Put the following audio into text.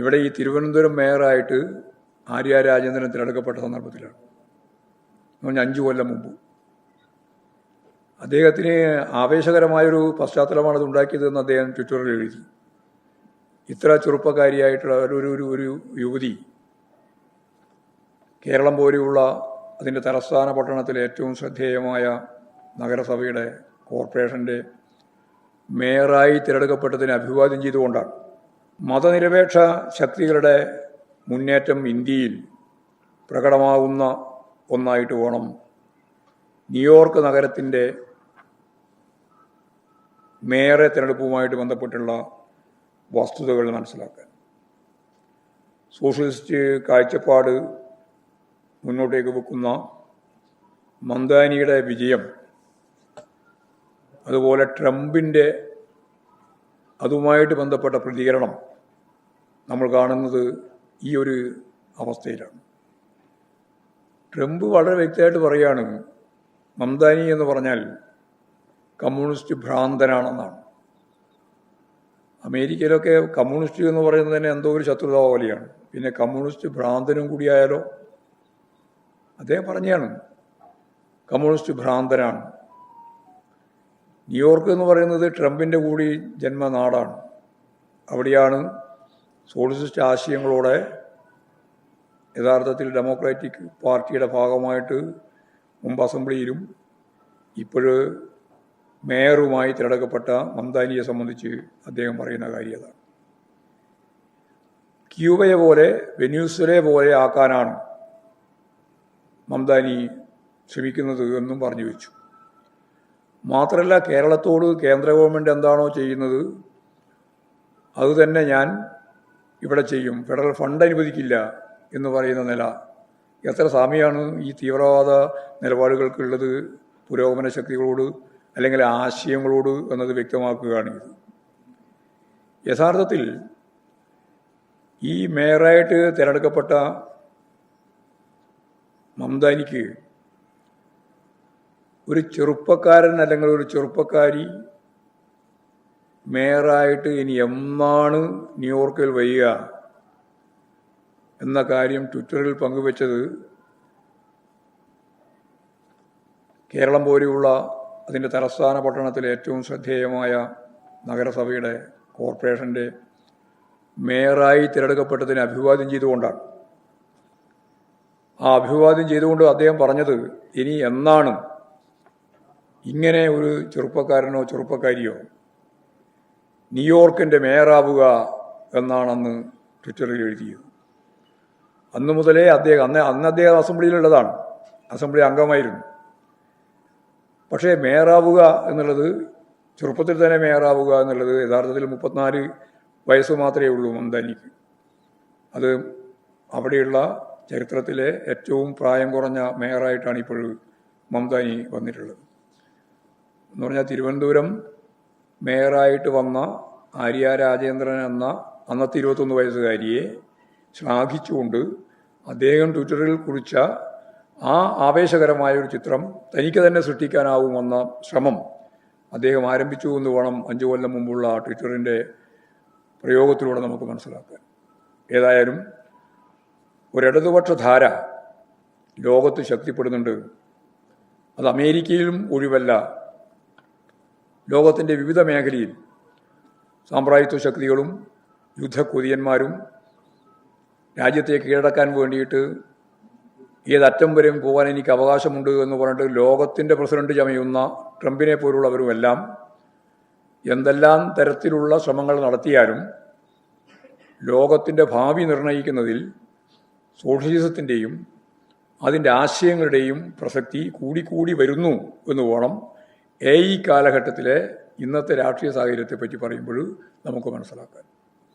ഇവിടെ ഈ തിരുവനന്തപുരം മേയറായിട്ട് ആര്യ രാജേന്ദ്രൻ തിരഞ്ഞെടുക്കപ്പെട്ട സന്ദർഭത്തിലാണ്. പറഞ്ഞാൽ അഞ്ചു കൊല്ലം മുമ്പ്. അദ്ദേഹത്തിന് ആവേശകരമായൊരു പശ്ചാത്തലമാണ് അത് ഉണ്ടാക്കിയതെന്ന് അദ്ദേഹം ട്വിറ്ററിൽ എഴുതി. ഇത്ര ചെറുപ്പക്കാരിയായിട്ടുള്ള ഒരു ഒരു ഒരു യുവതി കേരളം പോലെയുള്ള അതിന്റെ തലസ്ഥാന പട്ടണത്തിലെ ഏറ്റവും ശ്രദ്ധേയമായ നഗരസഭയുടെ കോർപ്പറേഷന്റെ മേയറായി തിരഞ്ഞെടുക്കപ്പെട്ടതിനെ അഭിവാദ്യം ചെയ്തുകൊണ്ടാണ്. മതനിരപേക്ഷ ശക്തികളുടെ മുന്നേറ്റം ഇന്ത്യയിൽ പ്രകടമാകുന്ന ഒന്നായിട്ട് വേണം. ന്യൂയോർക്ക് നഗരത്തിന്റെ മേയറെ തിരഞ്ഞെടുപ്പുമായിട്ട് ബന്ധപ്പെട്ടുള്ള വസ്തുതകൾ മനസ്സിലാക്കാൻ. സോഷ്യലിസ്റ്റ് കാഴ്ചപ്പാട് മുന്നോട്ടേക്ക് വെക്കുന്ന മന്ദാനിയുടെ വിജയം അതുപോലെ ട്രംപിന്റെ അതുമായിട്ട് ബന്ധപ്പെട്ട പ്രതികരണം നമ്മൾ കാണുന്നത് ഈ ഒരു അവസ്ഥയിലാണ്. ട്രംപ് വളരെ വ്യക്തമായിട്ട് പറയുകയാണ് മംദാനി എന്ന് പറഞ്ഞാൽ കമ്മ്യൂണിസ്റ്റ് ഭ്രാന്തനാണെന്നാണ്. അമേരിക്കയിലൊക്കെ കമ്മ്യൂണിസ്റ്റ് എന്ന് പറയുന്നത് തന്നെ എന്തോ ഒരു ശത്രുത പോലെയാണ്. പിന്നെ കമ്മ്യൂണിസ്റ്റ് ഭ്രാന്തനും കൂടിയായാലോ? അദ്ദേഹം പറഞ്ഞാണ് കമ്മ്യൂണിസ്റ്റ് ഭ്രാന്തനാണ്. ന്യൂയോർക്ക് എന്ന് പറയുന്നത് ട്രംപിന്റെ കൂടി ജന്മനാടാണ്. അവിടെയാണ് സോഷ്യലിസ്റ്റ് ആശയങ്ങളോടെ യഥാർത്ഥത്തിൽ ഡെമോക്രാറ്റിക് പാർട്ടിയുടെ ഭാഗമായിട്ട് മുമ്പ് അസംബ്ലിയിലും ഇപ്പോഴ് മേയറുമായി തിരഞ്ഞെടുക്കപ്പെട്ട മംദാനിയെ സംബന്ധിച്ച് അദ്ദേഹം പറയുന്ന കാര്യം അതാണ്. ക്യൂബയെ പോലെ വെന്യൂസുലെ പോലെ ആക്കാനാണ് മംദാനി ശ്രമിക്കുന്നത് എന്നും പറഞ്ഞു വെച്ചു. മാത്രമല്ല കേരളത്തോട് കേന്ദ്ര ഗവൺമെന്റ് എന്താണോ ചെയ്യുന്നത് അതുതന്നെ ഞാൻ ഇവിടെ ചെയ്യും. ഫെഡറൽ ഫണ്ട് അനുവദിക്കില്ല എന്ന് പറയുന്ന നില. എത്ര സാമ്യമാണ് ഈ തീവ്രവാദ നിലപാടുകൾക്കുള്ളത് പുരോഗമന ശക്തികളോട് അല്ലെങ്കിൽ ആശയങ്ങളോട് എന്നത് വ്യക്തമാക്കുകയാണ്. ഇത് യഥാർത്ഥത്തിൽ ഈ മേയറായിട്ട് തിരഞ്ഞെടുക്കപ്പെട്ട മംദാനിക്ക് ഒരു ചെറുപ്പക്കാരൻ അല്ലെങ്കിൽ ഒരു ചെറുപ്പക്കാരി മേയറായിട്ട് ഇനി എന്നാണ് ന്യൂയോർക്കിൽ വയ്യ എന്ന കാര്യം ട്വിറ്ററിൽ പങ്കുവച്ചത് കേരളം പോലെയുള്ള അതിന്റെ തലസ്ഥാന പട്ടണത്തിലെ ഏറ്റവും ശ്രദ്ധേയമായ നഗരസഭയുടെ കോർപ്പറേഷന്റെ മേയറായി തിരഞ്ഞെടുക്കപ്പെട്ടതിനെ അഭിവാദ്യം ചെയ്തുകൊണ്ടാണ്. ആ അഭിവാദ്യം ചെയ്തുകൊണ്ട് അദ്ദേഹം പറഞ്ഞത് ഇനി എന്നാണ് ഇങ്ങനെ ഒരു ചെറുപ്പക്കാരനോ ചെറുപ്പക്കാരിയോ ന്യൂയോർക്കിന്റെ മേയറാവുക എന്നാണ് അന്ന് ട്വിറ്ററിൽ എഴുതിയത്. അന്ന് മുതലേ അദ്ദേഹം അന്ന് അന്ന് അദ്ദേഹം അസംബ്ലിയിലുള്ളതാണ്. അസംബ്ലി അംഗമായിരുന്നു. പക്ഷേ മേയറാവുക എന്നുള്ളത് ചെറുപ്പത്തിൽ തന്നെ മേയറാവുക എന്നുള്ളത് യഥാർത്ഥത്തിൽ മുപ്പത്തിനാല് വയസ്സ് മാത്രമേ ഉള്ളൂ മന്ദാനിക്ക് അത് അവിടെയുള്ള ചരിത്രത്തിലെ ഏറ്റവും പ്രായം കുറഞ്ഞ മേയറായിട്ടാണ് ഇപ്പോൾ മംദാനി വന്നിട്ടുള്ളത്. എന്ന് പറഞ്ഞാൽ തിരുവനന്തപുരം മേയറായിട്ട് വന്ന ആര്യ രാജേന്ദ്രൻ എന്ന അന്നത്തെ ഇരുപത്തൊന്ന് വയസ്സുകാരിയെ ശ്ലാഘിച്ചുകൊണ്ട് അദ്ദേഹം ട്വിറ്ററിൽ കുറിച്ച ആ ആവേശകരമായ ഒരു ചിത്രം തനിക്ക് തന്നെ സൃഷ്ടിക്കാനാവുമെന്ന ശ്രമം അദ്ദേഹം ആരംഭിച്ചു എന്ന് വേണം അഞ്ചു കൊല്ലം മുമ്പുള്ള ട്വിറ്ററിന്റെ പ്രയോഗത്തിലൂടെ നമുക്ക് മനസ്സിലാക്കാൻ. ഏതായാലും ഒരിടതുപക്ഷ ധാര ലോകത്ത് ശക്തിപ്പെടുന്നുണ്ട്. അത് അമേരിക്കയിലും ഒഴിവല്ല ലോകത്തിന്റെ വിവിധ മേഖലയിൽ സാമ്പ്രായത്വ ശക്തികളും യുദ്ധക്കൊതിയന്മാരും രാജ്യത്തെ കീഴടക്കാൻ വേണ്ടിയിട്ട് ഏതറ്റം വരെയും പോകാൻ എനിക്ക് അവകാശമുണ്ട് എന്ന് പറഞ്ഞിട്ട് ലോകത്തിന്റെ പ്രസിഡന്റ് ചമയുന്ന ട്രംപിനെ പോലുള്ളവരുമെല്ലാം എന്തെല്ലാം തരത്തിലുള്ള ശ്രമങ്ങൾ നടത്തിയാലും ലോകത്തിന്റെ ഭാവി നിർണയിക്കുന്നതിൽ സോഷ്യലിസത്തിന്റെയും അതിന്റെ ആശയങ്ങളുടെയും പ്രസക്തി കൂടിക്കൂടി വരുന്നു എന്ന് വേണം എ ഈ കാലഘട്ടത്തിലെ ഇന്നത്തെ രാഷ്ട്രീയ സാഹചര്യത്തെ പറ്റി പറയുമ്പോൾ നമുക്ക് മനസ്സിലാക്കാൻ